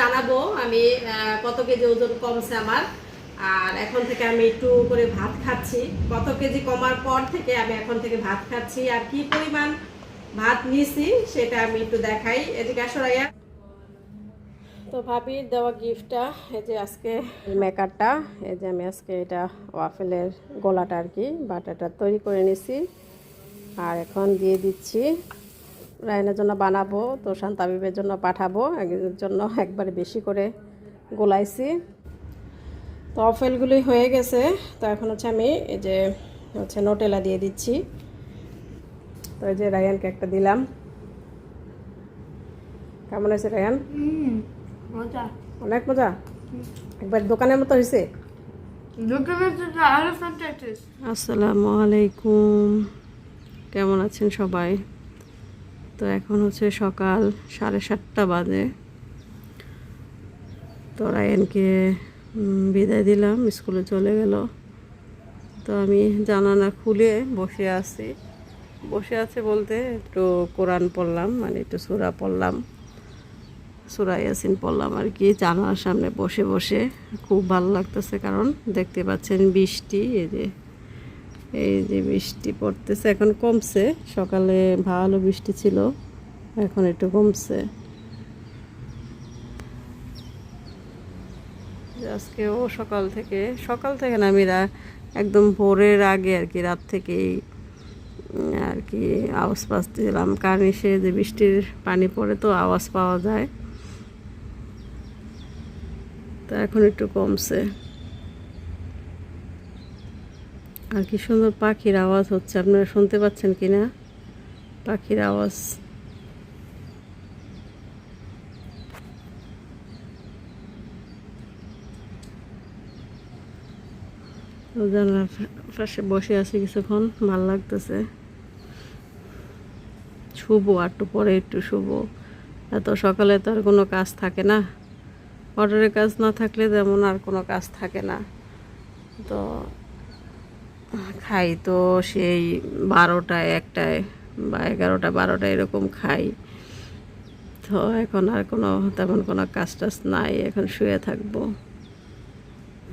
জানাব। আমি কত কেজি ওজন কমছে আমার। আর এখন থেকে আমি একটু করে ভাত খাচ্ছি। কত কেজি কমার পর থেকে আমি এখন থেকে ভাত খাচ্ছি। আর কি পরিমাণ ভাত নিয়েছি সেটা আমি একটু দেখাই। এদিকে আসো, রাইয়া। তো ভাবির দেওয়া গিফটটা, এই যে আজকে মেকারটা, এই যে আমি আজকে এটা ওয়াফেলের গোলাটা আর কি, বাটাটা তৈরি করে নিছি। আর এখন দিয়ে দিচ্ছি রায়নের জন্য বানাবো তো শান্তাবিবের জন্য পাঠাবো এর জন্য একবার বেশি করে গোলাইছি। তো অফেলগুলি হয়ে গেছে। তো এখন হচ্ছে আমি এই যে হচ্ছে নোটেলা দিয়ে দিচ্ছি। তো এই যে রায়ানকে একটা দিলাম। কেমন হয়েছে রায়ান? অনেক মজা? একবার দোকানের মতো হয়েছে? আসসালামু আলাইকুম। কেমন আছেন সবাই? তো এখন হচ্ছে সকাল সাড়ে সাতটা বাজে। তো রায়নকে বিদায় দিলাম, স্কুলে চলে গেল। তো আমি জানানা খুলে বসে আছি। বসে আছে বলতে একটু কোরআন পড়লাম মানে একটু সুরা পড়লাম। সুরা ইয়াসিন পড়লাম আর কি, জানালার সামনে বসে বসে। খুব ভালো লাগতেছে কারণ দেখতে পাচ্ছেন বৃষ্টি, এই যে এই যে বৃষ্টি পড়তেছে, এখন কমছে। সকালে ভালো বৃষ্টি ছিল, এখন একটু কমছে। আজকেও সকাল থেকে সকাল থেকে না আমি একদম ভোরের আগে আর কি, রাত থেকেই আর কি আওয়াজ পাচ্ছিলাম। এসে যে বৃষ্টির পানি পড়ে তো আওয়াজ পাওয়া যায়। তো এখন একটু কমছে। আর কি সুন্দর পাখির আওয়াজ হচ্ছে, আপনারা শুনতে পাচ্ছেন কি না পাখির আওয়াজ। জানলার পাশে বসে আছি কিছুক্ষণ, ভালো লাগতেছে। শুভ একটু পরে একটু শুভ। এত সকালে তো আর কোনো কাজ থাকে না। অর্ডারের কাজ না থাকলে যেমন আর কোনো কাজ থাকে না। তো খাই তো সেই বারোটায় একটায় বা এগারোটা বারোটা এরকম খাই। তো এখন আর কোনো, তেমন কোনো কাজ টাজ নাই, এখন শুয়ে থাকব।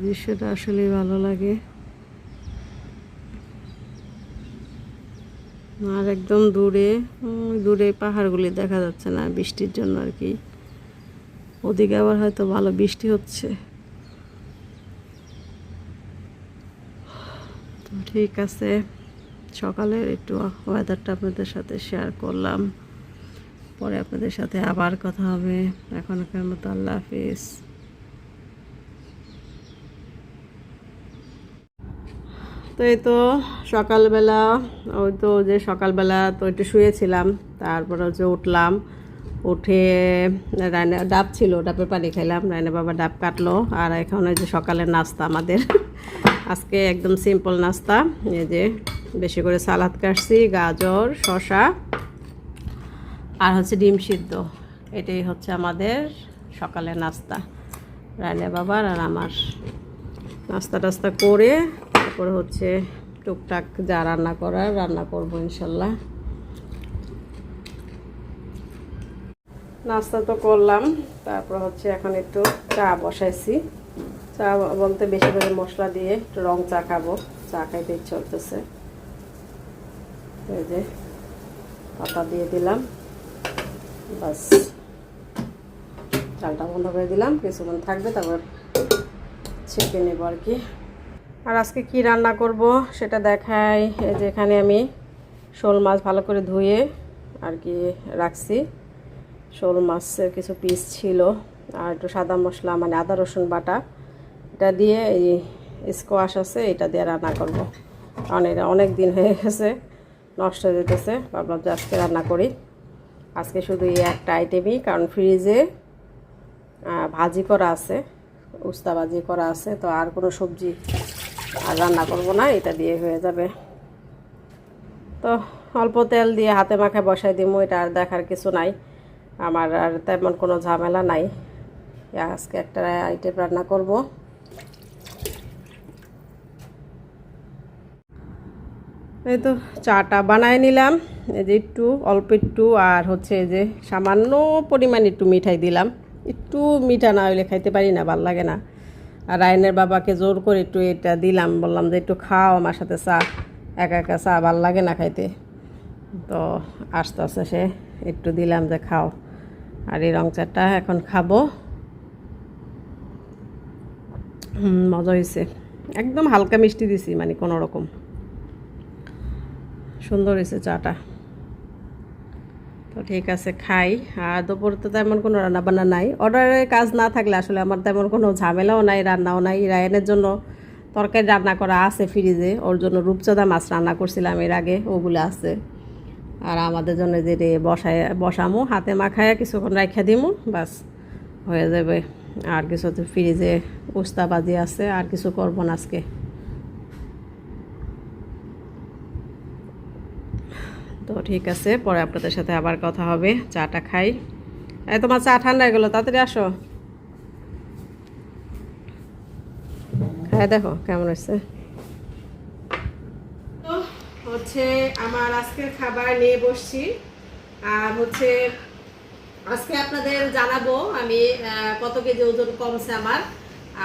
দৃশ্যটা আসলেই ভালো লাগে। আর একদম দূরে দূরে পাহাড়গুলি দেখা যাচ্ছে না বৃষ্টির জন্য আর কি। ওদিকে আবার হয়তো ভালো বৃষ্টি হচ্ছে তো ঠিক আছে। সকালের একটু ওয়েদারটা আপনাদের সাথে শেয়ার করলাম। পরে আপনাদের সাথে আবার কথা হবে। এখনকার মতো আল্লাহ হাফিজ। তো এই তো সকালবেলা, ওই তো যে সকালবেলা তো একটু শুয়েছিলাম, তারপরে হচ্ছে উঠলাম, উঠে রায়না, ডাব ছিল, ডাবের পানি খেলাম রায়না বাবা ডাব কাটলো, আর এখন ওই যে সকালের নাস্তা আমাদের। আজকে একদম সিম্পল নাস্তা। এই যে বেশি করে সালাদ কাটছি, গাজর, শসা, আর হচ্ছে ডিম সিদ্ধ। এটাই হচ্ছে আমাদের সকালের নাস্তা। রায়না বাবার আর আমার। নাস্তা টাস্তা করে তারপরে হচ্ছে টুকটাক যা রান্না করার রান্না করব ইনশাল্লাহ। নাস্তা তো করলাম, তারপর হচ্ছে এখন একটু চা বসাইছি। চা বলতে বেশি করে মশলা দিয়ে একটু রং চা খাব। চা খাইতে ইচ্ছে হতেছে এই যে পাতা দিয়ে দিলাম। বাস চালটা বন্ধ করে দিলাম। কিছুক্ষণ থাকবে, তারপর ছেঁকে নেব আর কি। আর আজকে কি রান্না করব সেটা দেখাই। এই যে এখানে আমি শোল মাছ ভালো করে ধুয়ে আর কি রাখছি। শোল মাছের কিছু পিস ছিল। আর একটু সাদা মশলা মানে আদা, রসুন বাটা। এটা দিয়ে এই স্কোয়াশ আছে, এটা দিয়ে রান্না করব। কারণ এটা অনেক দিন হয়ে গেছে, নষ্ট হয়ে যেতেছে। ভাবলাম যে আজকে রান্না করি। আজকে শুধু এই একটা আইটেমই কারণ ফ্রিজে ভাজি করা আছে, উস্তা ভাজি করা আছে, তো আর কোনো সবজি আর রান্না করব না, এটা দিয়ে হয়ে যাবে। তো অল্প তেল দিয়ে হাতে মাখে বসাই দিব এটা আর দেখার কিছু নাই। আমার আর তেমন কোনো ঝামেলা নাই। আজকে একটা আইটেম রান্না করব। এই তো চাটা বানায় নিলাম। এই যে একটু, অল্প একটু, আর হচ্ছে যে সামান্য পরিমাণ একটু মিঠাই দিলাম। একটু মিঠা না হইলে খাইতে পারি না, ভালো লাগে না। আর রায়নের বাবাকে জোর করে একটু এটা দিলাম, বললাম যে একটু খাও, আমার সাথে চা। একা একা চা ভালো লাগে না খাইতে। তো আস্তে আস্তে সে একটু দিলাম যে খাও। আর এই রং চাটা এখন খাব। মজা হয়েছে একদম হালকা মিষ্টি দিছি মানে কোনো রকম। সুন্দর হয়েছে চাটা। তো ঠিক আছে, খাই। আর দুপুর তো তেমন কোনো রান্না বান্না নাই অর্ডারের কাজ না থাকলে আসলে আমার তেমন কোনো ঝামেলাও নাই, রান্নাও নাই। রায়নের জন্য তরকারি রান্না করা আছে ফ্রিজে ওর জন্য রূপচাঁদা মাছ রান্না করছিলাম এর আগে, ওগুলো আছে। আর আমাদের জন্য যে বসায়, বসামো, হাতে মাখায় কিছুক্ষণ রাখা দিমু, বাস, হয়ে যাবে। আর কিছু তো ফ্রিজে উস্তা বাজি আছে, আর কিছু করব না আজকে। তো ঠিক আছে, পরে আপনাদের সাথে আবার কথা হবে, চাটা খাই। এই তোমার চা ঠান্ডা গেলো, তাড়াতাড়ি আসো। হ্যাঁ দেখো, কেমন হয়েছে। হচ্ছে আমার আজকের খাবার নিয়ে বসছি, আর হচ্ছে আজকে আপনাদের জানাব আমি কত কেজি ওজন কমছে আমার।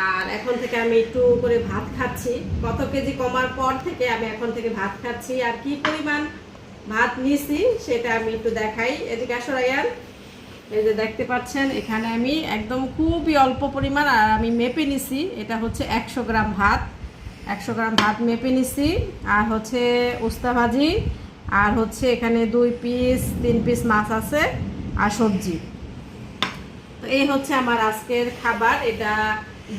আর এখন থেকে আমি একটু করে ভাত খাচ্ছি। কত কেজি কমার পর থেকে আমি এখন থেকে ভাত খাচ্ছি। আর কি পরিমাণ ভাত নিয়েছি সেটা আমি একটু দেখাই। এদিকে আসো, রায়ান। এই যে দেখতে পাচ্ছেন, এখানে আমি একদম খুবই অল্প পরিমাণ, আর আমি মেপে নিছি। এটা হচ্ছে একশো গ্রাম ভাত। একশো গ্রাম ভাত মেপে নিছি। আর হচ্ছে উস্তা ভাজি আর হচ্ছে এখানে দুই পিস, তিন পিস মাছ আছে। আর সবজি। তো এই হচ্ছে আমার আজকের খাবার। এটা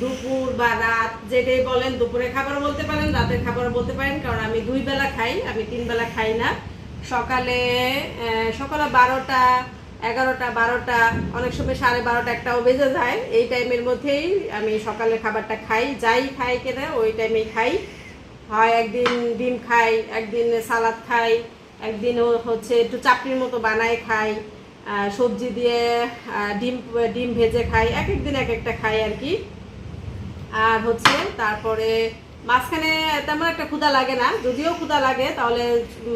দুপুর বা রাত যেটাই বলেন দুপুরে খাবার বলতে পারেন, রাতের খাবার বলতে পারেন, কারণ আমি দুই বেলা খাই, আমি তিন বেলা খাই না। সকালে সকালে বারোটা, এগারোটা, বারোটা, অনেক সময় সাড়ে বারোটা একটাও বেজে যায়। এই টাইমের মধ্যেই আমি সকালে খাবারটা খাই, যাই খাই কেনা, ওই টাইমেই খাই। হয় একদিন ডিম খাই, একদিন সালাদ খাই একদিন হচ্ছে একটু চাপড়ির মতো বানায় খাই। সবজি দিয়ে ডিম ডিম ভেজে খাই, এক এক দিন এক একটা খাই আর কি। আর হচ্ছে তারপরে মাঝখানে তেমন একটা ক্ষুধা লাগে না, যদিও ক্ষুদা লাগে, তাহলে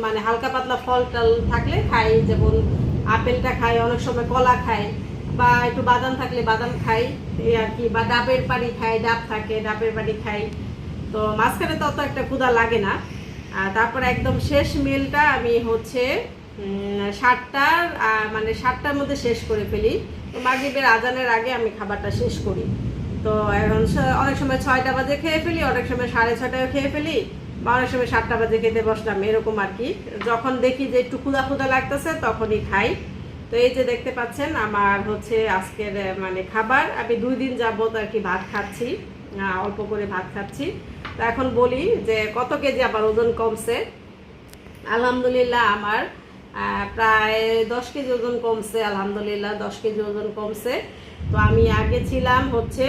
মানে হালকা পাতলা ফল টল থাকলে খাই, যেমন আপেলটা খাই, অনেক সময় কলা খাই, বা একটু বাদাম থাকলে বাদাম খাই, এই আর কি, বা ডাবের পানি খাই, ডাব থাকে, ডাবের পানি খাই। তো মাঝখানে তো অত একটা ক্ষুধা লাগে না। তারপর একদম শেষ মিলটা আমি হচ্ছে সাতটার মানে সাতটার মধ্যে শেষ করে ফেলি। তো মাগরিবের আজানের আগে আমি খাবারটা শেষ করি। তো এখন অনেক সময় ছয়টা বাজে খেয়ে ফেলি, অনেক সময় সাড়ে ছটায় খেয়ে ফেলি, বা অনেক সময় সাতটা বাজে খেতে বসলাম, এরকম আর কি। যখন দেখি যে একটু ক্ষুদা ক্ষুদা লাগতেছে, তখনই খাই। তো এই যে দেখতে পাচ্ছেন, আমার হচ্ছে আজকের মানে খাবার। আমি দুই দিন যাবত আর কি ভাত খাচ্ছি অল্প করে ভাত খাচ্ছি। তো এখন বলি যে কত কেজি আমার ওজন কমছে? আলহামদুলিল্লাহ, আমার প্রায় দশ কেজি ওজন কমছে, আলহামদুলিল্লাহ দশ কেজি ওজন কমছে। তো আমি আগে ছিলাম হচ্ছে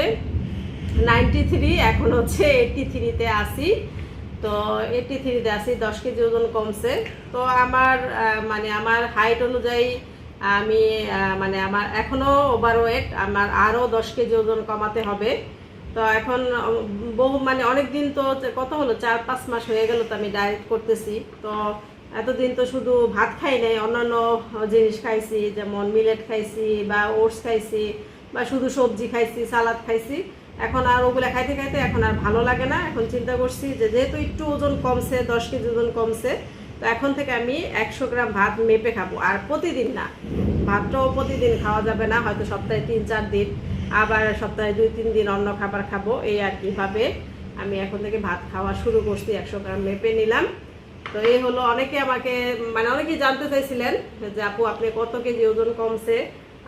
নাইনটি থ্রি এখন হচ্ছে এইটটি থ্রিতে আসি তো এইটটি থ্রিতে আসি দশ কেজি ওজন কমছে। তো আমার মানে আমার হাইট অনুযায়ী আমি মানে আমার এখনও ওভারওয়েট আমার আরও দশ কেজি ওজন কমাতে হবে। তো এখন বহু মানে অনেক দিন তো কত হলো? চার, পাঁচ মাস হয়ে গেল তো আমি ডায়েট করতেছি। তো এতদিন তো শুধু ভাত খাই নাই, অন্যান্য জিনিস খাইছি, যেমন মিলেট খাইছি বা ওটস খাইছি বা শুধু সবজি খাইছি সালাদ খাইছি। এখন আর ওগুলো খাইতে খাইতে এখন আর ভালো লাগে না। এখন চিন্তা করছি যে যেহেতু একটু ওজন কমছে, দশ কেজি ওজন কমছে, তো এখন থেকে আমি একশো গ্রাম ভাত মেপে খাব। আর প্রতিদিন না, ভাতটাও প্রতিদিন খাওয়া যাবে না, হয়তো সপ্তাহে তিন, চার দিন, আবার সপ্তাহে দুই, তিন দিন অন্য খাবার খাব। এই আর কীভাবে আমি এখন থেকে ভাত খাওয়া শুরু করছি, একশো গ্রাম মেপে নিলাম। তো এই হলো অনেকে আমাকে মানে অনেকেই জানতে চাইছিলেন যে আপু, আপনি কত কেজি ওজন কমছে?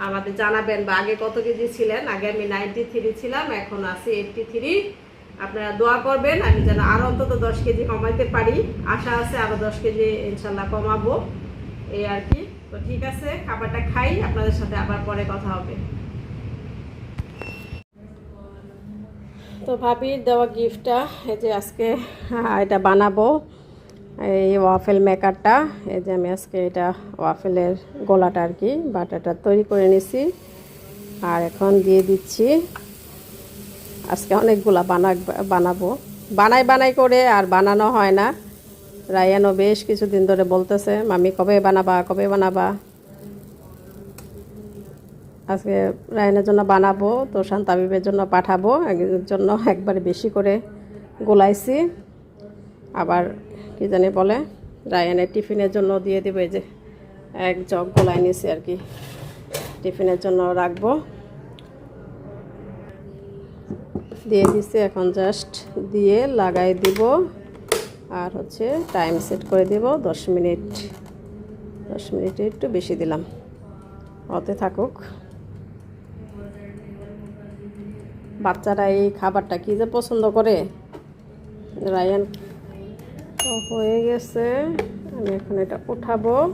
আমাদের জানাবেন বা আগে কত কেজি ছিলেন? আগে আমি নাইনটি থ্রি ছিলাম, এখন আছি এইটটি থ্রি আপনারা দোয়া করবেন, আমি যেন আরও অন্তত দশ কেজি কমাইতে পারি। আশা আছে আরও দশ কেজি ইনশাল্লাহ কমাবো। এই আর কি। তো ঠিক আছে, খাবারটা খাই, আপনাদের সাথে আবার পরে কথা হবে। তো ভাবির দেওয়া গিফটটা এই যে আজকে এটা বানাবো। এই ওয়াফেল মেকারটা এই যে আমি আজকে এটা ওয়াফেলের গোলাটা আর কি, বাটাটা তৈরি করে নিছি। আর এখন দিয়ে দিচ্ছি, আজকে অনেকগুলা বানা বানাবো। বানাই বানাই করে আর বানানো হয় না। রায়ানো বেশ কিছুদিন ধরে বলতেছে মামি কবে বানাবা কবে বানাবা? আজকে রায়নের জন্য বানাবো তো শান্তাবিবের জন্য পাঠাবো জন্য একবারে বেশি করে গোলাইছি। আবার কি জানি বলে, রায়ানের টিফিনের জন্য দিয়ে দেবো, এই যে এক জগ গোলাই নিছি আর কি। টিফিনের জন্য রাখব। দিয়ে দিছি এখন জাস্ট দিয়ে লাগাই দিব, আর হচ্ছে টাইম সেট করে দেব, দশ মিনিট। দশ মিনিটে একটু বেশি দিলাম। অতে থাকুক। বাচ্চারা এই খাবারটা কি যে পছন্দ করে? রায়ান হয়ে গেছে। আমি এখন এটা উঠাবো।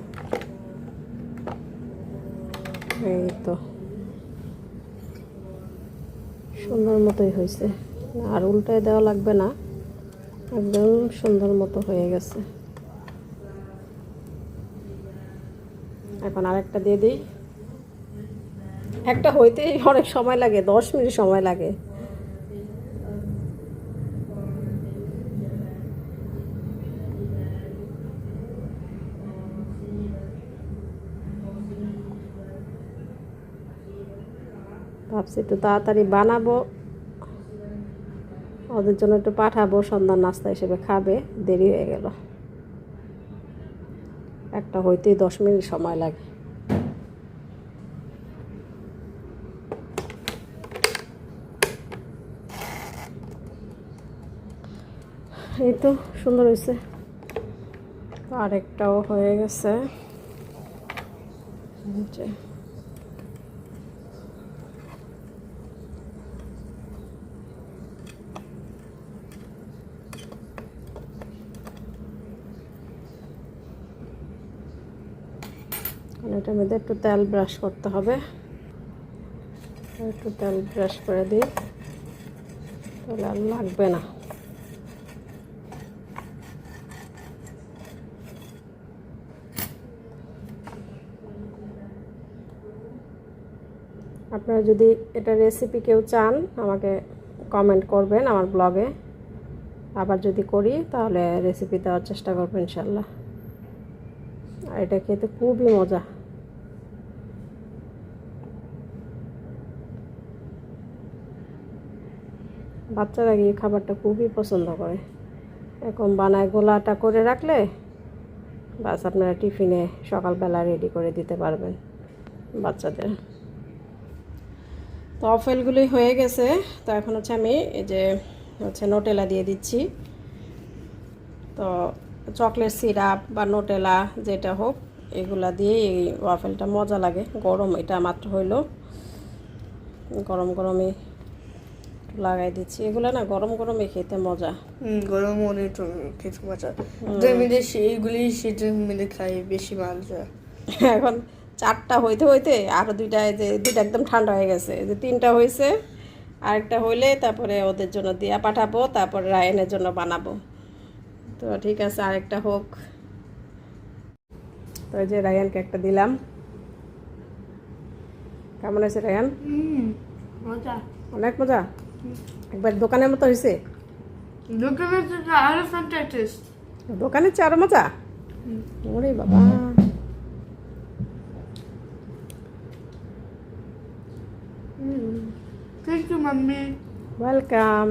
এই তো। সুন্দর মতোই হয়েছে। আর উল্টায় দেওয়া লাগবে না। একদম সুন্দর মতো হয়ে গেছে। এখন আরেকটা দিয়ে দিই। একটা হইতেই অনেক সময় লাগে, দশ মিনিট সময় লাগে। ভাবছি একটু তাড়াতাড়ি বানাবো। ওদের জন্য একটু পাঠাবো, সন্ধ্যার নাস্তা হিসেবে খাবে, দেরি হয়ে গেল। একটা হইতেই দশ মিনিট সময় লাগে। এই তো সুন্দর হয়েছে আরেকটাও হয়ে গেছে। এটার মধ্যে একটু তেল ব্রাশ করতে হবে। একটু তেল ব্রাশ করে দিই। তাহলে আর লাগবে না। আপনারা যদি এটা রেসিপি কেউ চান, আমাকে কমেন্ট করবেন আমার ব্লগে আবার যদি করি, তাহলে রেসিপি দেওয়ার চেষ্টা করব ইনশাল্লাহ। আর এটা খেতে খুবই মজা। বাচ্চারা এই খাবারটা খুবই পছন্দ করে। এখন বানায় গোলাটা করে রাখলে বাস আপনারা টিফিনে সকালবেলা রেডি করে দিতে পারবেন বাচ্চাদের। তো অফেলগুলি হয়ে গেছে। তো এখন হচ্ছে আমি এই যে হচ্ছে নোটেলা দিয়ে দিচ্ছি। তো চকলেট সিরাপ বা নোটেলা যেটা হোক, এগুলা দিয়ে এই ওয়াফেলটা মজা লাগে। গরম এটা মাত্র হইল। গরম গরমে লাগাই দিচ্ছি। এগুলো না গরম গরমে খেতে মজা। গরম মনে খেতে মজা। সেইগুলি শীতের মধ্যে খাই বেশি মজা। এখন চারটা হইতে হইতে আরও দুইটা যে দুইটা একদম ঠান্ডা হয়ে গেছে। যে তিনটা হয়েছে আরেকটা হইলে তারপরে ওদের জন্য দিয়া পাঠাবো তারপরে রায়নের জন্য বানাবো। তো ঠিক আছে আরেকটা হোক। তো এই যে রায়ানকে একটা দিলাম। কেমন আছে রায়ান? হুম মজা। অনেক মজা? একবার দোকানের মতো হয়েছে দোকানের জন্য আরও ফান্টা টেস্ট দোকানের চেয়ে আরও মজা? ওরে বাবা। Thank you mummy welcome